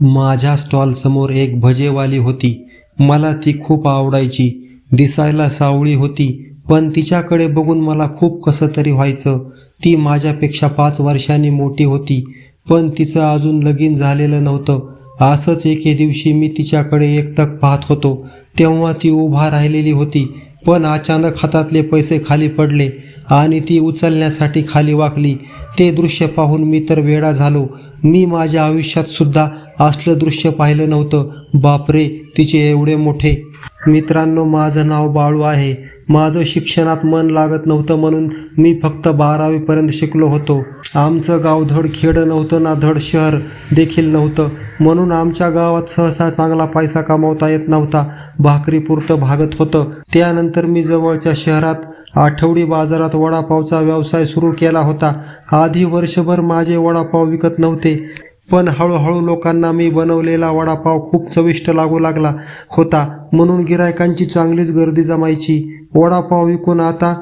माझ्या स्टॉलसमोर एक भजेवाली होती. मला ती खूप आवडायची. दिसायला सावळी होती पण तिच्याकडे बघून मला खूप कसं तरी व्हायचं. ती माझ्यापेक्षा पाच वर्षांनी मोठी होती पण तिचं अजून लगीन झालेलं नव्हतं. असंच एके दिवशी मी तिच्याकडे एकटक पाहत होतो. तेव्हा ती उभा राहिलेली होती. पण अचानक हातातले पैसे खाली पडले आणि ती उचलण्यासाठी खाली वाकली. ते दृश्य पाहून मी तर वेडा झालो. मी माझ्या आयुष्यात सुद्धा असलं दृश्य पाहिलं नव्हतं. बापरे तिचे एवढे मोठे मित्रांनो माझं नाव बाळू आहे. माझं शिक्षणात मन लागत नव्हतं म्हणून मी फक्त बारावीपर्यंत शिकलो होतो. आमचं गाव धड खेड नव्हतं ना धड शहर देखील नव्हतं. म्हणून आमच्या गावात सहसा चांगला पैसा कमावता येत नव्हता. भाकरीपुरतं भागत होतं. त्यानंतर मी जवळच्या शहरात आठवडी बाजारात वडापावचा व्यवसाय सुरू केला होता. आधी वर्षभर माझे वडापाव विकत नव्हते. पण हळूहळू लोकांना मी बनवलेला वडापाव खूप चविष्ट लागू लागला होता. म्हणून गिरायकांची चांगलीच गर्दी जमायची. वडापाव विकून आता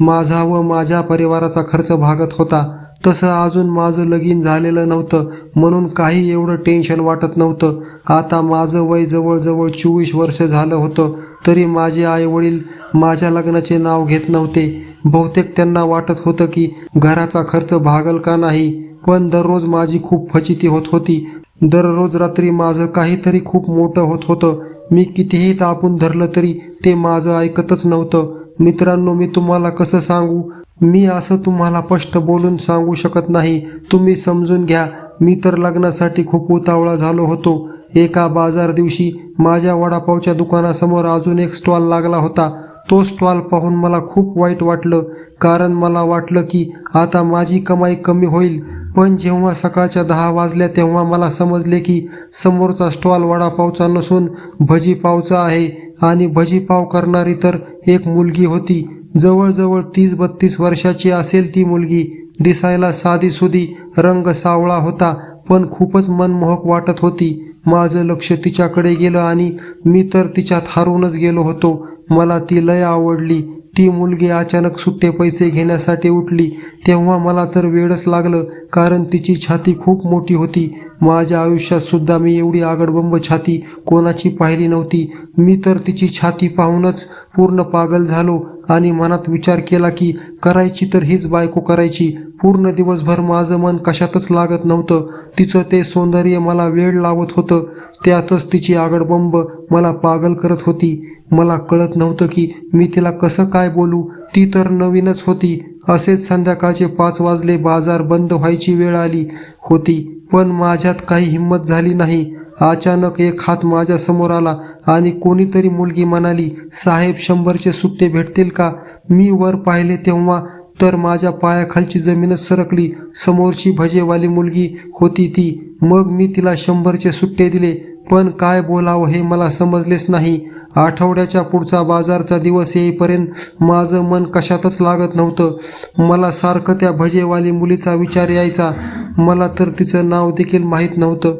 माझा व माझ्या परिवाराचा खर्च भागत होता. तसं अजून माझं लगीन झालेलं नव्हतं. म्हणून काही एवढं टेन्शन वाटत नव्हतं. आता माझं वय जवळजवळ चोवीस वर्ष झालं होतं. तरी माझे आईवडील माझ्या लग्नाचे नाव घेत नव्हते. बहुतेक त्यांना वाटत होतं की घराचा खर्च भागल का नाही? पण दररोज माझी खूप फचिती होत होती. दररोज रात्री माझं काहीतरी खूप मोठं होत होतं. मी कितीही तापून धरलं तरी ते माझं ऐकतच नव्हतं. मित्रांनो मी तुम्हाला कसं सांगू? मी असं तुम्हाला स्पष्ट बोलून सांगू शकत नाही. तुम्ही समजून घ्या मी तर लग्नासाठी खूप उतावळा झालो होतो. एका बाजार दिवशी माझ्या वडापावच्या दुकानासमोर अजून एक स्टॉल लागला होता. तो स्टॉल पाहून मला खूप वाईट वाटलं. कारण मला वाटलं की आता माझी कमाई कमी होईल. पण जेव्हा सकाळच्या दहा वाजल्या तेव्हा मला समजले की समोरचा स्टॉल वडापावचा नसून भजीपावचा आहे आणि भजीपाव करणारी तर एक मुलगी होती. जवळजवळ तीस बत्तीस वर्षाची असेल ती मुलगी. दिसायला साधीसुधी रंग सावळा होता पण खूपच मनमोहक वाटत होती. माझं लक्ष तिच्याकडे गेलं आणि मी तर तिच्यात हारूनच गेलो होतो. मला ती लय आवडली. ती मुलगी अचानक सुट्टे पैसे घेण्यासाठी उठली. तेव्हा मला तर वेळच लागलं कारण तिची छाती खूप मोठी होती. माझ्या आयुष्यात सुद्धा मी एवढी आगडबंब छाती कोणाची पाहिली नव्हती. मी तर तिची छाती पाहूनच पूर्ण पागल झालो आणि मनात विचार केला की करायची तर हीच बायको करायची. पूर्ण दिवसभर माझं मन कशातच लागत नव्हतं. तिचं ते सौंदर्य मला वेळ लावत होतं. त्यातच तिची आगडबंब मला पागल करत होती. मला कळत नव्हतं की मी तिला कसं काय बोलू. ती तर नवीनच होती. असेच संध्याकाळचे पाच वाजले बाजार बंद व्हायची वेळ आली होती पण माझ्यात काही हिंमत झाली नाही. अचानक एक हात माझ्यासमोर आला आणि कोणीतरी मुलगी म्हणाली साहेब शंभरचे सुट्टे भेटतील का? मी वर पाहिले तेव्हा तर माझ्या पायाखालची जमीनच सरकली. समोरची भजेवाली मुलगी होती ती. मग मी तिला शंभरचे सुट्टे दिले. पण काय बोलावं हे मला समजलेच नाही. आठवड्याच्या पुढचा बाजारचा दिवस येईपर्यंत माझं मन कशातच लागत नव्हतं. मला सारखं त्या भजेवाली मुलीचा विचार यायचा. मला तर तिचं नाव देखील माहीत नव्हतं.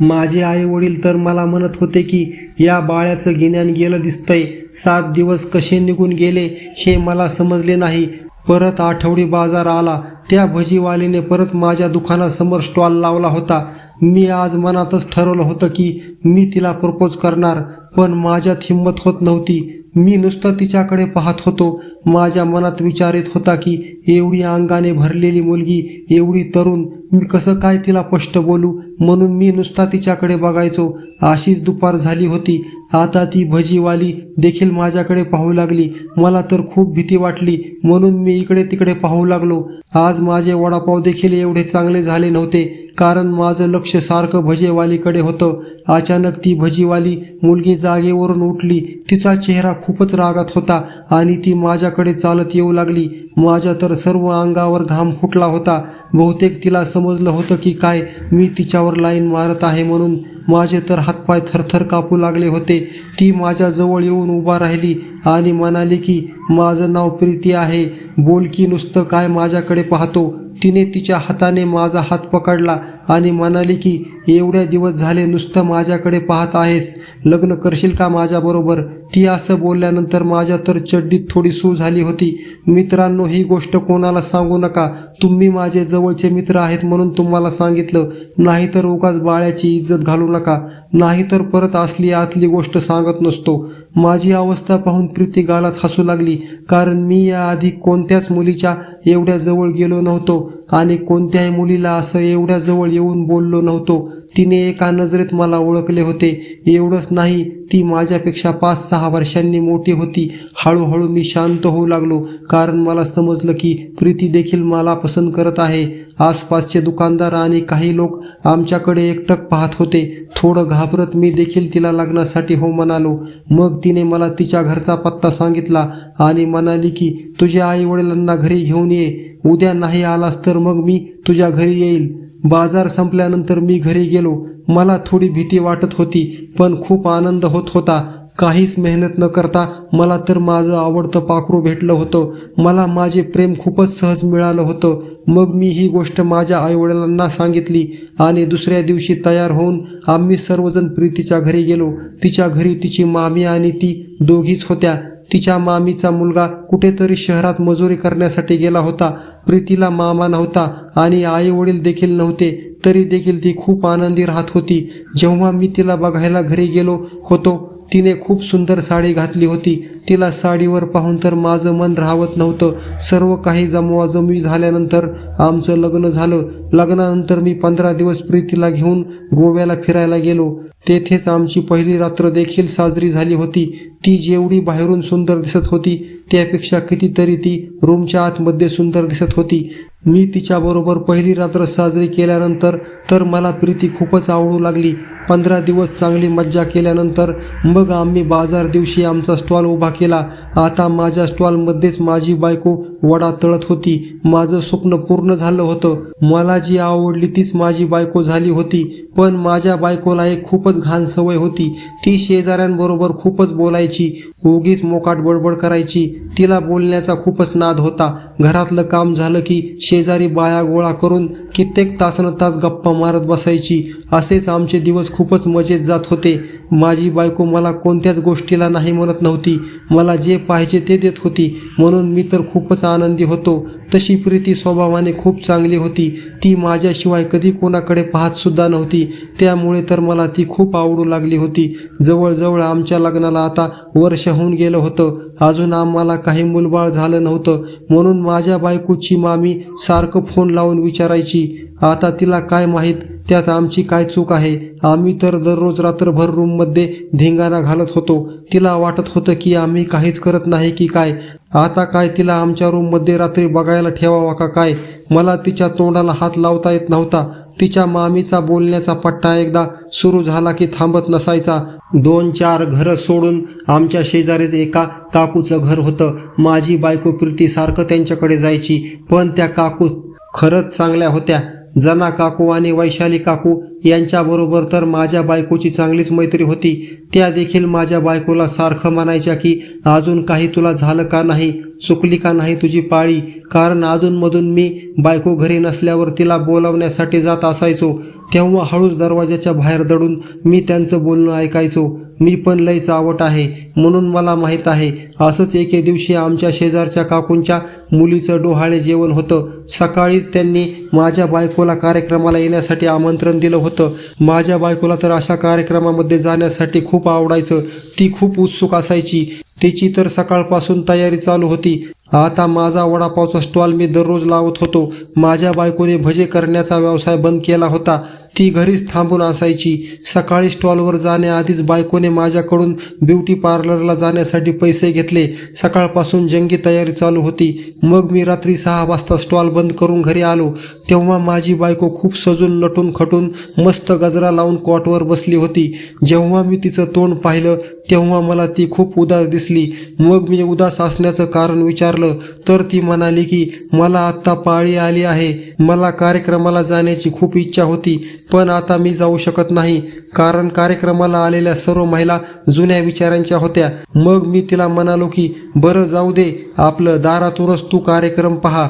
माझे आई वडील तर मला म्हणत होते की या बाळ्याचं गिन्यान गेलं दिसतंय. सात दिवस कसे निघून गेले हे मला समजले नाही. परत आठवडी बाजार आला त्या भजीवालीने परत माझ्या दुकानासमोर स्टॉल लावला होता. मी आज मनातच ठरवलं होतं की मी तिला प्रपोज करणार पण माझ्यात हिंमत होत नव्हती. मी नुसतं तिच्याकडे पाहत होतो. माझ्या मनात विचार येत होता की एवढी अंगाने भरलेली मुलगी एवढी तरुण मी कसं काय तिला स्पष्ट बोलू? म्हणून मी नुसता तिच्याकडे बघायचो. अशीच दुपार झाली होती. आता ती भजीवाली देखील माझ्याकडे पाहू लागली. मला तर खूप भीती वाटली. म्हणून मी इकडे तिकडे पाहू लागलो. आज माझे वडापाव देखील एवढे चांगले झाले नव्हते. कारण माझं लक्ष सारखं भजेवालीकडे होतं. अचानक ती भजीवाली मुलगी जागेवरून उठली. तिचा चेहरा खूपच रागात होता आणि ती माझ्याकडे चालत येऊ लागली. माझ्या तर सर्व अंगावर घाम फुटला होता. बहुतेक तिला समजलं होतं की काय मी तिच्यावर लाईन मारत आहे म्हणून माझे तर हातपाय थरथर कापू लागले होते. ती माझ्याजवळ येऊन उभा राहिली आणि म्हणाली की माझं नाव प्रीती आहे. बोल की नुसतं काय माझ्याकडे पाहतो. तिने तिच्या हाताने माझा हात पकडला आणि म्हणाली की एवढ्या दिवस झाले नुसतं माझ्याकडे पाहत आहेस. लग्न करशील का माझ्याबरोबर? ती असं बोलल्यानंतर माझ्या तर चड्डीत थोडी सू झाली होती. मित्रांनो ही गोष्ट कोणाला सांगू नका. तुम्ही माझे जवळचे मित्र आहेत म्हणून तुम्हाला सांगितलं. नाहीतर उगाच बाळ्याची इज्जत घालू नका. नाहीतर परत असली आतली गोष्ट सांगत नसतो. माझी अवस्था पाहून प्रीती गालात हसू लागली कारण मी याआधी कोणत्याच मुलीच्या एवढ्या जवळ गेलो नव्हतो आणि कोणत्याही मुलीला असं एवढ्या जवळ येऊन बोललो नव्हतो. तिने एका नजरेत मला ओळखले होते. एवढंच नाही ती माझ्यापेक्षा पाच सहा वर्षांनी मोठी होती. हळूहळू मी शांत होऊ लागलो. कारण मला समजलं की प्रीती देखील मला पसंत करत आहे. आसपासचे दुकानदार आणि काही लोक आमच्याकडे एकटक पाहत होते. थोडं घाबरत मी देखील तिला लग्नासाठी हो म्हणालो. मग तिने मला तिच्या घरचा पत्ता सांगितला आणि म्हणाली की तुझ्या आई वडिलांना घरी घेऊन ये. उद्या नाही आलास तर मग मी तुझ्या घरी येईल. बाजार संपल्यानंतर मी घरी गेलो. मला थोडी भीती वाटत होती पण खूप आनंद होत होता. काहीच मेहनत न करता मला तर माझं आवडतं पाखरू भेटलं होतं. मला माझे प्रेम खूपच सहज मिळालं होतं. मग मी ही गोष्ट माझ्या आईवडिलांना सांगितली आणि दुसऱ्या दिवशी तयार होऊन आम्ही सर्वजण प्रीतीच्या घरी गेलो. तिच्या घरी तिची मामी आणि ती दोघीच होत्या. तिच्या मामीचा मुलगा कुठेतरी शहरात मजुरी करण्यासाठी गेला होता. प्रीतीला मामा नव्हता आणि आई वडील देखील नव्हते तरी देखील ती खूप आनंदी राहत होती. जेव्हा मी तिला बघायला घरी गेलो होतो तिने खूप सुंदर साडी घातली होती. तिला साडीवर पाहून तर माझं मन राहवत नव्हतं. सर्व काही जमवाजमवी झाल्यानंतर आमचं लग्न झालं. लग्नानंतर मी पंधरा दिवस प्रीतीला घेऊन गोव्याला फिरायला गेलो. तेथेच आमची पहिली रात्र देखील साजरी झाली होती. ती जेवढी बाहेरून सुंदर दिसत होती त्यापेक्षा कितीतरी ती रूमच्या आतमध्ये सुंदर दिसत होती. मी तिच्याबरोबर पहिली रात्र साजरी केल्यानंतर तर मला प्रीती खूपच आवडू लागली. पंधरा दिवस चांगली मज्जा केल्यानंतर मग आम्ही बाजार दिवशी आमचा स्टॉल उभा केला. आता माझ्या स्टॉलमध्येच माझी बायको वडा तळत होती. माझं स्वप्न पूर्ण झालं होतं. मला जी आवडली तीच माझी बायको झाली होती. पण माझ्या बायकोला एक खूपच घाण सवय होती. ती शेजाऱ्यांबरोबर खूपच बोलायची. उगीच मोकाट बडबड करायची. तिला बोलण्याचा खूपच नाद होता. घरातलं काम झालं की शेजारी बाया गोळा करून कित्येक तासन तास गप्पा मारत बसायची. असेच आमचे दिवस खूपच मजेत जात होते. माझी बायको मला कोणत्याच गोष्टीला नाही म्हणत नव्हती. मला जे पाहिजे ते देत होती. म्हणून मी तर खूपच आनंदी होतो. तशी प्रीती स्वभावाने खूप चांगली होती. ती माझ्याशिवाय कधी कोणाकडे पाहतसुद्धा नव्हती. त्यामुळे तर मला ती खूप आवडू लागली होती. जवळजवळ आमच्या लग्नाला आता वर्ष होऊन गेलं होतं. अजून आम्हाला काही मुलबाळ झालं नव्हतं. म्हणून माझ्या बायकोची मामी सारखं फोन लावून विचारायची. आता तिला काय माहीत? त्यात आमची काय चूक आहे? आम्ही तर दररोज रात्रभर रूममध्ये धिंगाणा घालत होतो. तिला वाटत होतं की आम्ही काहीच करत नाही की काय? आता काय तिला आमच्या रूममध्ये रात्री बघायला ठेवावा का काय? मला तिच्या तोंडाला हात लावता येत नव्हता. तिच्या मामीचा बोलण्याचा पट्टा एकदा सुरू झाला की थांबत नसायचा. दोन चार घरं सोडून आमच्या शेजारीच एका काकूचं घर होतं. माझी बायको प्रीतीसारखं त्यांच्याकडे जायची पण त्या काकू खरंच चांगल्या होत्या. जना काकू आणि वैशाली काकू यांच्याबरोबर तर माझ्या बायकोची चांगलीच मैत्री होती. त्या देखील माझ्या बायकोला सारखं म्हणायच्या की अजून काही तुला झालं का नाही? चुकली का नाही तुझी पाळी? कारण अधूनमधून मी बायको घरी नसल्यावर तिला बोलावण्यासाठी जात असायचो. तेव्हा हळूच दरवाजाच्या बाहेर दडून मी त्यांचं बोलणं ऐकायचो. मी पण लय चावट आहे म्हणून मला माहीत आहे. असंच एके दिवशी आमच्या शेजारच्या काकूंच्या मुलीचं डोहाळे जेवण होतं. सकाळीच त्यांनी माझ्या बायकोला कार्यक्रमाला येण्यासाठी आमंत्रण दिलं होतं. माझ्या बायकोला तर अशा कार्यक्रमामध्ये जाण्यासाठी खूप आवडायचं. ती खूप उत्सुक असायची. तिची तर सकाळपासून तयारी चालू होती. आता माझा वडापावचा स्टॉल मी दररोज लावत होतो. माझ्या बायकोने भजे करण्याचा व्यवसाय बंद केला होता. ती घरीच थांबून असायची. सकाळी स्टॉलवर जाण्याआधीच बायकोने माझ्याकडून ब्युटी पार्लरला जाण्यासाठी पैसे घेतले. सकाळपासून जंगी तयारी चालू होती. मग मी रात्री सहा वाजता स्टॉल बंद करून घरी आलो. तेव्हा माझी बायको खूप सजून नटून खटून मस्त गजरा लावून कॉटवर बसली होती. जेव्हा मी तिचं तोंड पाहिलं तेव्हा मला ती खूप उदास दिसली. मग मी उदास असण्याचं कारण विचारलं. तर ती म्हणाली की मला आत्ता पाळी आली आहे. मला कार्यक्रमाला जाण्याची खूप इच्छा होती. पण आता मी जाऊ शकत नाही कारण कार्यक्रमाला आलेल्या सर्व महिला जुन्या विचारांच्या होत्या. मग मी तिला म्हणालो की बरं जाऊ दे आपलं दारातूनच तू कार्यक्रम पहा.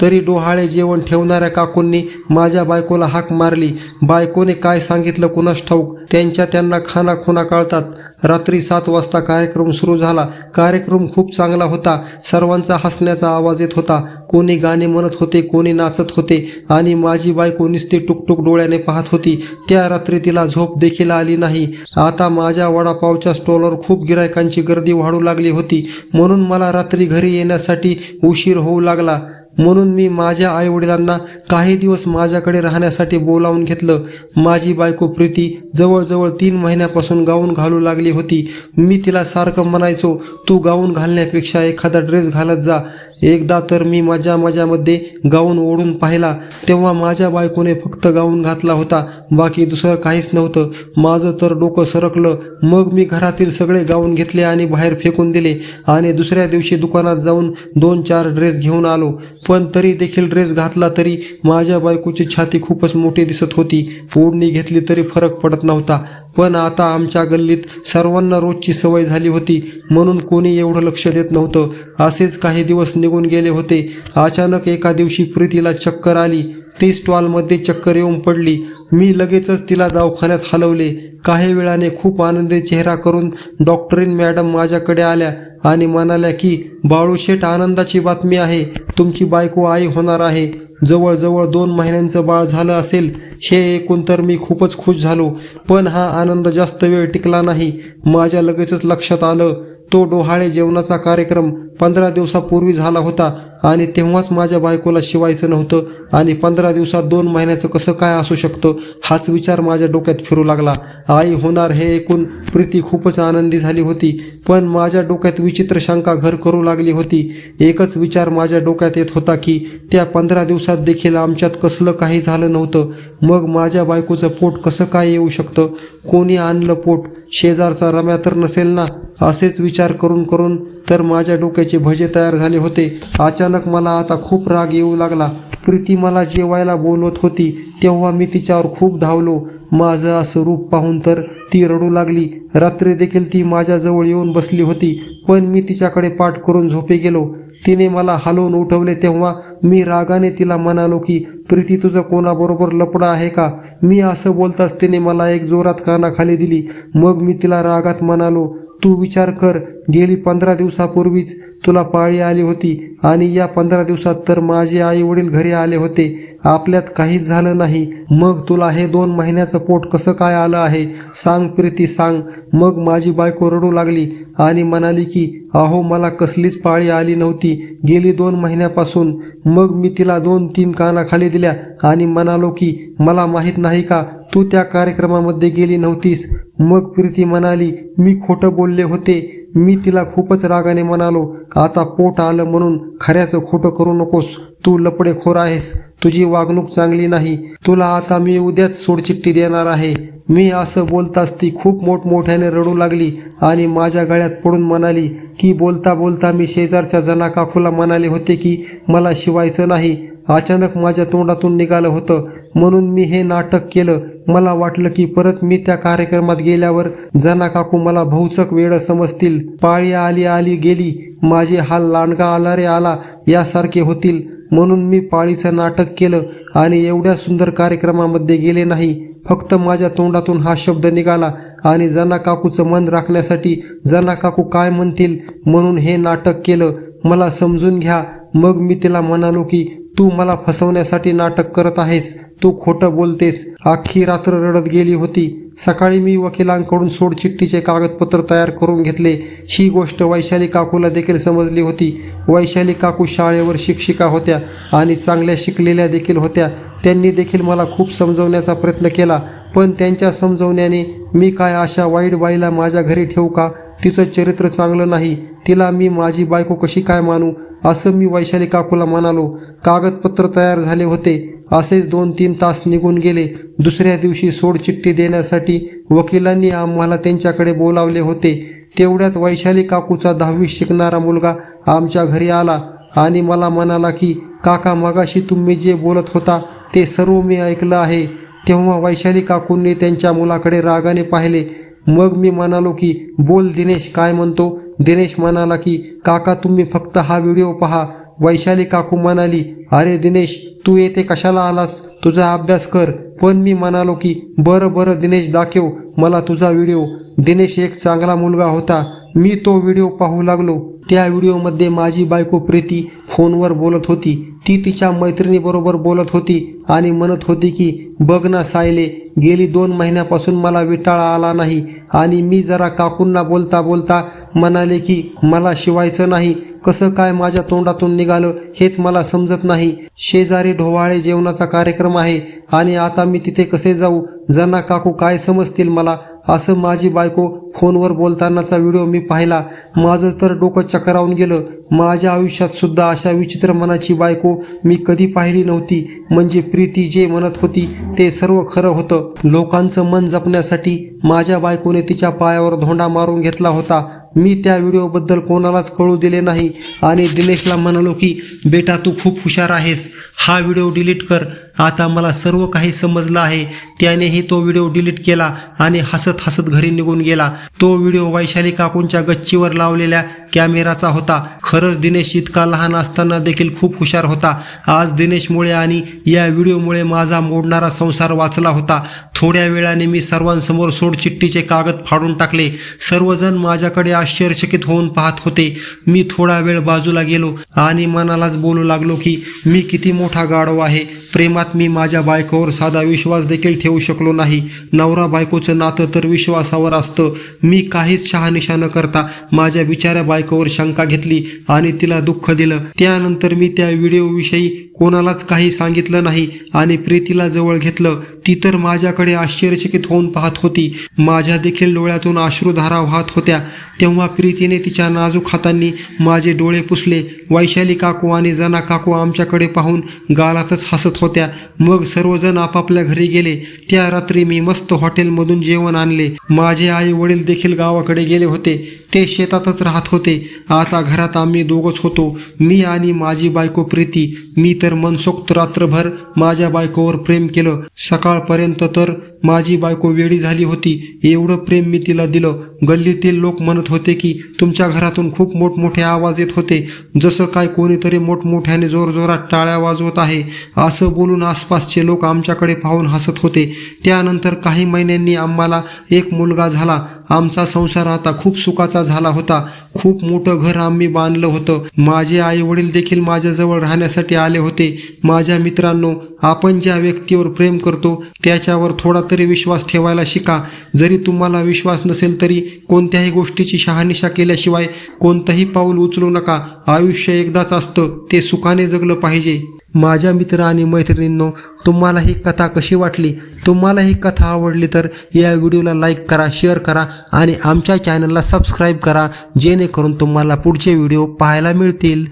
तरी डोहाळे जेवण ठेवणाऱ्या काकूंनी माझ्या बायकोला हाक मारली. बायकोने काय सांगितलं कुणास ठाऊक? त्यांच्या त्यांना खाना खुना कळतात. रात्री सात वाजता कार्यक्रम सुरू झाला. कार्यक्रम खूप चांगला होता. सर्वांचा हसण्याचा आवाज येत होता. कोणी गाणे म्हणत होते कोणी नाचत होते आणि माझी बायको नुसती टुकटुक डोळ्याने पाहत होती. त्या रात्री तिला झोप देखील आली नाही. आता माझ्या वडापावच्या स्टॉलवर खूप गिरायकांची गर्दी वाढू लागली होती. म्हणून मला रात्री घरी येण्यासाठी उशीर होऊ लागला. म्हणून मी माझ्या आईवडिलांना काही दिवस माझ्याकडे राहण्यासाठी बोलावून घेतलं. माझी बायको प्रीती जवळजवळ तीन महिन्यापासून गाऊन घालू लागली होती. मी तिला सारखं म्हणायचो तू गाऊन घालण्यापेक्षा एखादा ड्रेस घालत जा. एकदा तर मी माझ्या मजामध्ये गाऊन ओढून पाहिला. तेव्हा माझ्या बायकोने फक्त गाऊन घातला होता. बाकी दुसरं काहीच नव्हतं. माझं तर डोकं सरकलं. मग मी घरातील सगळे गाऊन घेतले आणि बाहेर फेकून दिले. आणि दुसऱ्या दिवशी दुकानात जाऊन दोन चार ड्रेस घेऊन आलो. पण तरी देखील ड्रेस घातला तरी माझ्या बायकोची छाती खूपच मोठी दिसत होती. ओढणी घेतली तरी फरक पडत नव्हता. पण आता आमच्या गल्लीत सर्वांना रोजची सवय झाली होती. म्हणून कोणी एवढं लक्ष देत नव्हतं. असेच काही दिवस निघून गेले होते. अचानक एका दिवशी प्रीतीला चक्कर आली. ती स्टॉलमध्ये चक्कर येऊन पडली. मी लगेचच तिला दवाखान्यात हलवले. काही वेळाने खूप आनंदी चेहरा करून डॉक्टरीन मॅडम माझ्याकडे आल्या आणि म्हणाल्या की बाळूशेठ आनंदाची बातमी आहे. तुमची बायको आई होणार आहे. जवळजवळ दोन महिन्यांचं बाळ झालं असेल. हे ऐकून तर मी खूपच खुश झालो. पण हा आनंद जास्त वेळ टिकला नाही. माझ्या लगेचच लक्षात आलं. तो डोहाळे जेवणाचा कार्यक्रम पंधरा दिवसापूर्वी झाला होता आणि तेव्हाच माझ्या बायकोला शिवायचं नव्हतं आणि पंधरा दिवसात दोन महिन्याचं कसं काय असू शकतं हाच विचार माझ्या डोक्यात फिरू लागला. आई होणार हे ऐकून प्रीती खूपच आनंदी झाली होती पण माझ्या डोक्यात विचित्र शंका घर करू लागली होती. एकच विचार माझ्या डोक्यात येत होता की त्या पंधरा दिवसात देखील आमच्यात कसलं काही झालं नव्हतं. मग माझ्या बायकोचं पोट कसं काय येऊ शकतं? कोणी आणलं पोट? शेजारचा रम्या तर नसेल ना? असेच विचार करून करून तर माझ्या डोक्यात डोक्याचे भजे तयार झाले होते. अचानक मला आता खूप राग येऊ लागला. प्रीती मला जेवायला बोलवत होती. तेव्हा मी तिच्यावर खूप धावलो. माझं असं रूप पाहून तर ती रडू लागली. रात्री देखील ती माझ्याजवळ येऊन बसली होती पण मी तिच्याकडे पाठ करून झोपे गेलो. तिने मला हलवून उठवले तेव्हा मी रागाने तिला म्हणालो की प्रीती तुझं कोणाबरोबर लपडं आहे का? मी असं बोलताच तिने मला एक जोरात कानाखाली दिली. मग मी तिला रागात म्हणालो तू विचार कर. गेली पंधरा दिवसापूर्वीच तुला पाळी आली होती आणि या पंधरा दिवसात तर माझे आई वडील घरी आले होते. आपल्यात काहीच झालं नाही. मग तुला हे दोन महिन्याचं पोट कसं काय आलं आहे? सांग प्रीती सांग. मग माझी बायको रडू लागली आणि म्हणाली की अहो मला कसलीच पाळी आली नव्हती. गेली दोन महिन्यापासून. मग मी तिला दोन तीन कानाखाली दिल्या आणि म्हणालो की मला माहीत नाही का तू त्या कार्यक्रमामध्ये गेली नव्हतीस. मग प्रीती म्हणाली मी खोटं बोलले होते. मी तिला खूपच रागाने म्हणालो आता पोट आलं म्हणून खऱ्याचं खोटं करू नकोस. तू लपडेखोर आहेस. तुझी वागणूक चांगली नाही. तुला आता मी उद्याच सोडचिठ्ठी देणार आहे. मी असं बोलताच ती खूप मोठमोठ्याने रडू लागली आणि माझ्या गळ्यात पडून म्हणाली की बोलता बोलता मी शेजारच्या जना काकूला म्हणाले होते की मला शिवायचं नाही. अचानक माझ्या तोंडातून निघालं होतं. म्हणून मी हे नाटक केलं. मला वाटलं की परत मी त्या कार्यक्रमात गेल्यावर जना काकू मला बहुचक वेळ समजतील. पाळी आली आली गेली. माझे हाल लांडगा आला रे आला यासारखे होतील. म्हणून मी पाळीचं नाटक केलं आणि एवढ्या सुंदर कार्यक्रमामध्ये गेले नाही. फक्त माझ्या तोंडातून हा शब्द निघाला आणि जना काकूचं मन राखण्यासाठी जना काकू काय म्हणतील म्हणून हे नाटक केलं. मला समजून घ्या. मग मी तिला म्हणालो की तू मला फसवण्यासाठी नाटक करत आहेस तू खोटं बोलतेस. अख्खी रात्र रडत गेली होती. सकाळी मी वकिलांकडून सोडचिठ्ठीचे कागदपत्र तयार करून घेतले. ही गोष्ट वैशाली काकूला देखील समजली होती. वैशाली काकू शाळेवर शिक्षिका होत्या आणि चांगल्या शिकलेल्या देखील होत्या. त्यांनी देखील मला खूप समजवण्याचा प्रयत्न केला. पण त्यांच्या समजवण्याने मी काय अशा वाईट बाईला माझ्या घरी ठेवू का? तिचं चरित्र चांगलं नाही. तिला मी माझी बायको कशी काय मानू? असं मी वैशाली काकूला म्हणालो. कागदपत्र तयार झाले होते. असेच दोन तीन तास निघून गेले. दुसऱ्या दिवशी सोडचिठ्ठी देण्यासाठी वकिलांनी आम्हाला त्यांच्याकडे बोलावले होते. तेवढ्यात वैशाली काकूचा दहावी शिकणारा मुलगा आमच्या घरी आला आणि मला म्हणाला की काका मगाशी तुम्ही जे बोलत होता ते सर्व मी ऐकलं आहे. तेव्हा वैशाली काकूंनी त्यांच्या मुलाकडे रागाने पाहिले. मग मी म्हणालो की बोल दिनेश काय म्हणतो? दिनेश म्हणाला की काका तुम्ही फक्त हा व्हिडिओ पहा. वैशाली काकू म्हणाली अरे दिनेश तू येथे कशाला आलास? तुझा अभ्यास कर. पण मी म्हणालो की बरं बरं दिनेश दाखव मला तुझा व्हिडिओ. दिनेश एक चांगला मुलगा होता. मी तो व्हिडिओ पाहू लागलो. त्या व्हिडिओमध्ये माझी बायको प्रीती फोनवर बोलत होती. ती तिच्या मैत्रिणीबरोबर बोलत होती आणि म्हणत होती की बघ ना सायले गेली दोन महिन्यापासून मला विटाळा आला नाही आणि मी जरा काकूंना बोलता बोलता म्हणाले की मला शिवायचं नाही. कसं काय माझ्या तोंडातून निघालं हेच मला समजत नाही. शेजारी ढोवाळे जेवणाचा कार्यक्रम आहे आणि आता मी तिथे कसे जाऊ? जना काकू काय समजतील मला? असं माझी बायको फोनवर बोलतानाचा व्हिडिओ मी पाहिला. माझं तर डोकं चक्रावून गेलं. माझ्या आयुष्यात सुद्धा अशा विचित्र मनाची बायको मी कधी पाहिली नव्हती. म्हणजे प्रीती जे म्हणत होती ते सर्व खरं होतं. लोकांचं मन जपण्यासाठी माझ्या बायकोने तिच्या पायावर धोंडा मारून घेतला होता. मी त्या व्हिडिओबद्दल कोणालाच कळू दिले नाही. आणि दिनेशला म्हणालो की बेटा तू खूप हुशार आहेस. हा व्हिडिओ डिलीट कर. आता मला सर्व काही समजलं आहे. त्यानेही तो व्हिडिओ डिलीट केला आणि हसत हसत घरी निघून गेला. तो व्हिडिओ वैशाली काकूंच्या गच्चीवर लावलेल्या कॅमेराचा होता. खरंच दिनेश इतका लहान असताना देखील खूप हुशार होता. आज दिनेशमुळे आणि या व्हिडिओमुळे माझा मोडणारा संसार वाचला होता. थोड्या वेळाने मी सर्वांसमोर सोडचिठ्ठीचे कागद फाडून टाकले. सर्वजण माझ्याकडे आश्चर्यचकित होऊन पाहत होते. मी थोडा वेळ बाजूला गेलो आणि मनालाच बोलू लागलो की मी किती मोठा गाढव आहे. प्रेमात मी माझ्या बायकोवर साधा विश्वास देखील ठेवू शकलो नाही. नवरा बायकोचं नातं तर विश्वासावर असतं. मी काहीच शहानिशा न करता माझ्या बिचाऱ्या बायकोवर शंका घेतली आणि तिला दुःख दिलं. त्यानंतर मी त्या व्हिडिओविषयी कोणालाच काही सांगितलं नाही आणि प्रीतीला जवळ घेतलं. ती तर माझ्याकडे आश्चर्यचकित होऊन पाहत होती. माझ्या देखील डोळ्यातून अश्रुधारा वाहत होत्या. तेव्हा प्रीतीने तिच्या नाजूक हातांनी माझे डोळे पुसले. वैशाली काकू आणि जना काकू आमच्याकडे पाहून गालातच हसत होत्या. मग सर्वजण आपापल्या घरी गेले. त्या रात्री मी मस्त हॉटेलमधून जेवण आणले. माझे आई वडील देखील गावाकडे गेले होते. ते शेतातच राहत होते. आता घरात आम्ही दोघंच होतो. मी आणि माझी बायको प्रीती. मी तर मनसोक्त रात्रभर माझ्या बायकोवर प्रेम केलं. सकाळपर्यंत तर माझी बायको वेडी झाली होती एवढं प्रेम मी तिला दिलं. गल्लीतील लोक म्हणत होते की तुमच्या घरातून खूप मोठमोठे आवाज येत होते. जसं काय कोणीतरी मोठमोठ्याने जोरजोरात टाळ्या वाजवत आहे असं बोलून आसपासचे लोक आमच्याकडे पाहून हसत होते. त्यानंतर काही महिन्यांनी आम्हाला एक मुलगा झाला. आमचा संसार आता खूप सुखाचा झाला होता. खूप मोठं घर आम्ही बांधलं होतं. माझे आई वडील देखील माझ्याजवळ राहण्यासाठी आले होते. माझ्या मित्रांनो आपण ज्या व्यक्तीवर प्रेम करतो त्याच्यावर थोडा तरी विश्वास ठेवायला शिका. जरी तुम्हाला विश्वास नसेल तरी कोणत्याही गोष्टीची शहानिशा केल्याशिवाय कोणतंही पाऊल उचलू नका. आयुष्य एकदाच असतं ते सुखाने जगलं पाहिजे. माझ्या मित्र आणि मैत्रिणींनो तुम्हाला ही कथा कशी वाटली? तुम्हाला ही कथा आवडली तर या व्हिडिओला लाईक करा शेअर करा आणि आमच्या चॅनलला सबस्क्राईब करा जेणेकरून तुम्हाला पुढचे व्हिडिओ पाहायला मिळतील.